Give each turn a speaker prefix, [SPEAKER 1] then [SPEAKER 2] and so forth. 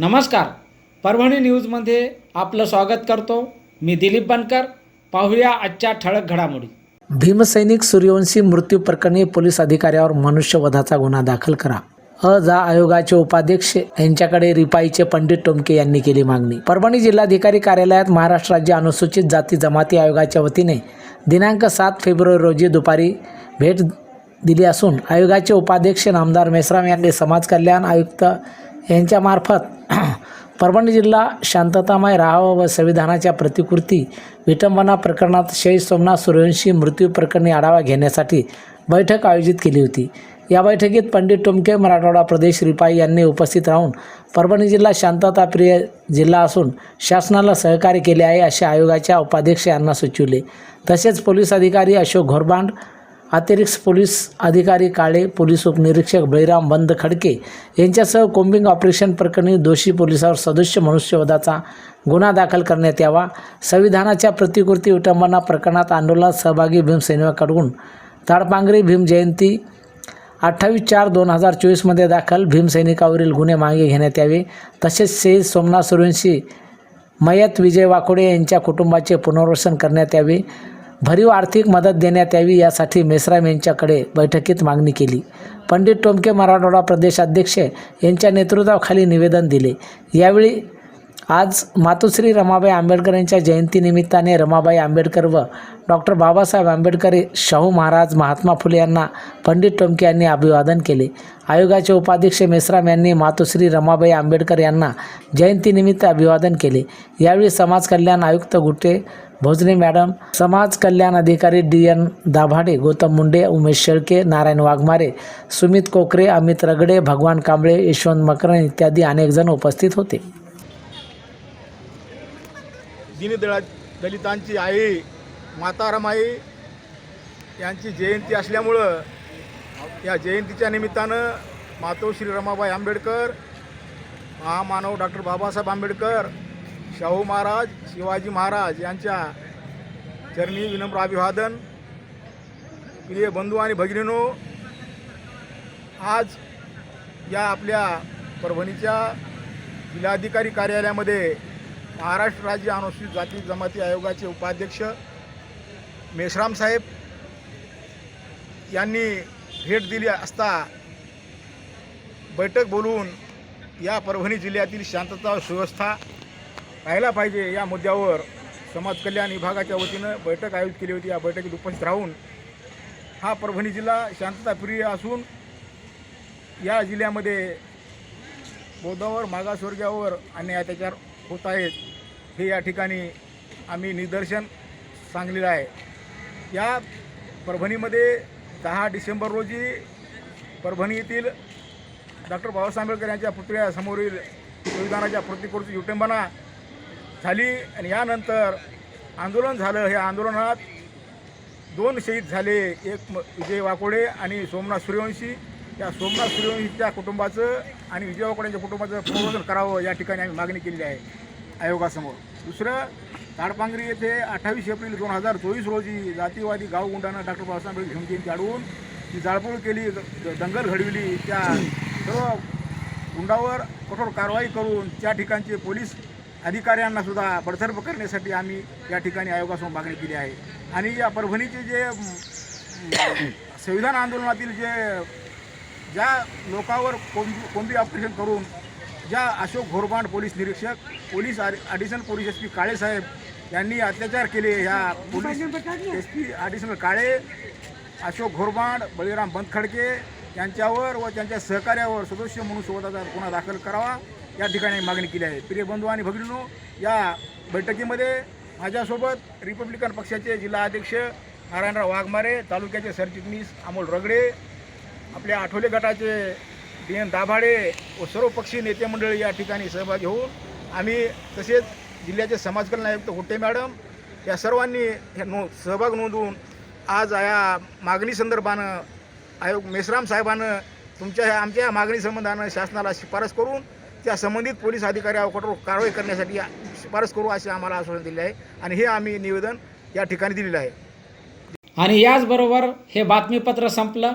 [SPEAKER 1] नमस्कार. परभणी न्यूजमध्ये आपलं स्वागत करतो. मी दिलीप बनकर. पाहूया आजच्या ठळक घडामोडी.
[SPEAKER 2] भीमसैनिक सूर्यवंशी मृत्यू प्रकरणी पोलीस अधिकाऱ्यावर मनुष्यवधाचा गुन्हा दाखल करा. अ. जा आयोगाचे उपाध्यक्ष यांच्याकडे रिपाईचे पंडित टोमके यांनी केली मागणी. परभणी जिल्हाधिकारी कार्यालयात महाराष्ट्र राज्य अनुसूचित जाती जमाती आयोगाच्या वतीने दिनांक सात फेब्रुवारी रोजी दुपारी भेट दिली असून आयोगाचे उपाध्यक्ष नामदार मेश्राम यांनी समाज कल्याण आयुक्त यांच्यामार्फत परभणी जिल्हा शांततामय राहावा व संविधानाच्या प्रतिकृती विटंबना प्रकरणात शहीद सोमनाथ सूर्यवंशी मृत्यू प्रकरणी आढावा घेण्यासाठी बैठक आयोजित केली होती. या बैठकीत पंडित टोमके मराठवाडा प्रदेश रिपाई यांनी उपस्थित राहून परभणी जिल्हा शांतताप्रिय जिल्हा असून शासनाला सहकार्य केले आहे असे आयोगाच्या उपाध्यक्ष यांना सुचविले. तसेच पोलीस अधिकारी अशोक घोरबांड अतिरिक्त पोलीस अधिकारी काळे पोलीस उपनिरीक्षक बळीराम बंद खडके यांच्यासह कोम्बिंग ऑपरेशन प्रकरणी दोषी पोलिसावर सदस्य मनुष्यवधाचा गुन्हा दाखल करण्यात यावा. संविधानाच्या प्रतिकृती विटंबना प्रकरणात आंदोलनात सहभागी भीमसैनिकाकडून ताडपांगरी भीम जयंती अठ्ठावीस चार दोन हजार चोवीसमध्ये दाखल. भीमसैनिकावरील गुन्हे मागे घेण्यात यावे. तसेच से सोमनाथ सूर्यवंशी मयत विजय वाकोडे यांच्या कुटुंबाचे पुनर्वसन करण्यात यावे. भरीव आर्थिक मदत देण्यात यावी यासाठी मेश्राम यांच्याकडे बैठकीत मागणी केली. पंडित टोमके मराठवाडा प्रदेशाध्यक्ष यांच्या नेतृत्वाखाली निवेदन दिले. यावेळी आज मातोश्री रमाबाई आंबेडकर यांच्या जयंतीनिमित्ताने रमाबाई आंबेडकर व डॉक्टर बाबासाहेब आंबेडकर शाहू महाराज महात्मा फुले यांना पंडित टोमके यांनी अभिवादन केले. आयोगाचे उपाध्यक्ष मेश्राम यांनी मातोश्री रमाबाई आंबेडकर यांना जयंतीनिमित्त अभिवादन केले. यावेळी समाज कल्याण आयुक्त गुट्टे भोजने मॅडम समाज कल्याण अधिकारी डी एन दाभाडे गौतम मुंडे उमेश शेळके नारायण वाघमारे सुमित कोकरे अमित रगडे भगवान कांबळे यशवंत मकरन इत्यादी अनेक जण उपस्थित होते.
[SPEAKER 3] दीनदळा दलितांची आई माता रमाई यांची जयंती असल्यामुळं या जयंतीच्या निमित्तानं मातोश्री रमाबाई आंबेडकर महामानव डॉक्टर बाबासाहेब आंबेडकर शाहू महाराज शिवाजी महाराज यांच्या चरणी विनम्र अभिवादन. प्रिय बंधू आणि भगिनीनो आज या आपल्या परभणीच्या जिल्हाधिकारी कार्यालयामध्ये महाराष्ट्र राज्य अनुसूचित जाती जमाती आयोगाचे उपाध्यक्ष मेश्राम साहेब यांनी भेट दिली असता बैठक बोलवून या परभणी जिल्ह्यातील शांतता सुव्यवस्था राहायला पाहिजे या मुद्द्यावर समाज कल्याण विभागाच्या वतीनं बैठक आयोजित केली होती. या बैठकीत उपस्थित राहून हा परभणी जिल्हा शांतताप्रिय असून या जिल्ह्यामध्ये बौद्धावर मागासवर्गावर अन्याय अत्याचार होत आहेत. हे या ठिकाणी आम्ही निदर्शन सांगलेलं आहे. या परभणीमध्ये दहा डिसेंबर रोजी परभणी येथील डॉक्टर बाबासाहेब आंबेडकर यांच्या पुतळ्यासमोरील संविधानाच्या प्रतिकृती विटंबना झाली आणि यानंतर आंदोलन झालं. हे आंदोलनात दोन शहीद झाले. एक म- विजय वाकोडे आणि सोमनाथ सूर्यवंशी. या सोमनाथ सूर्यवंशीच्या कुटुंबाचं आणि विजय वाकोड्यांच्या कुटुंबाचं पुनर्वसन करावं या ठिकाणी आम्ही मागणी केलेली आहे. आयोगासमोर. दुसरं ताडपांगरी येथे अठ्ठावीस एप्रिल दोन हजार चोवीस रोजी जातीवादी गावगुंडानं डॉक्टर बाबासाहेब आंबेडकर भीमजयंती अडवून जी जाळपोळ केली द- दंगल घडविली. त्या सर्व गुंडावर कठोर कारवाई करून त्या ठिकाणचे पोलीस अधिकाऱ्यांना सुद्धा बडतर्फ करण्यासाठी आम्ही या ठिकाणी आयोगासमोर मागणी केली आहे. आणि या परभणीचे जे संविधान आंदोलनातील जे ज्या लोकांवर कोंबी कोंबी ऑपरेशन करून ज्या अशोक घोरबांड पोलीस निरीक्षक police additional police S P काळेसाहेब यांनी अत्याचार केले. ह्या police S P additional Kale Ashok Ghorband Baliram Bandkhadke यांच्यावर व त्यांच्या सहकार्यावर सदस्य म्हणून स्वतःचा गुन्हा दाखल करावा या ठिकाणी मागणी केली आहे. प्रिय बंधू आणि भगिनीनो या बैठकीमध्ये माझ्यासोबत रिपब्लिकन पक्षाचे जिल्हा अध्यक्ष नारायणराव वाघमारे तालुक्याचे सरचिटणीस अमोल रगडे आपल्या आठवले गटाचे डी एन दाभाडे व सर्व पक्षीय नेते मंडळी या ठिकाणी सहभागी होऊन आम्ही तसेच जिल्ह्याचे समाजकल्याण आयुक्त हुट्टे मॅडम या सर्वांनी हे नो सहभाग नोंदवून आज या मागणी संदर्भानं आयोग मेश्राम साहेबानं तुमच्या ह्या आमच्या या मागणी संबंधानं शासनाला शिफारस करून त्या संबंधित पोलीस अधिकाऱ्यावर कठोर कारवाई करण्यासाठी शिफारस करू असे आम्हाला आश्वासन दिले आहे आणि हे आम्ही निवेदन या ठिकाणी दिलेलं आहे.
[SPEAKER 1] आणि याचबरोबर हे बातमीपत्र संपलं.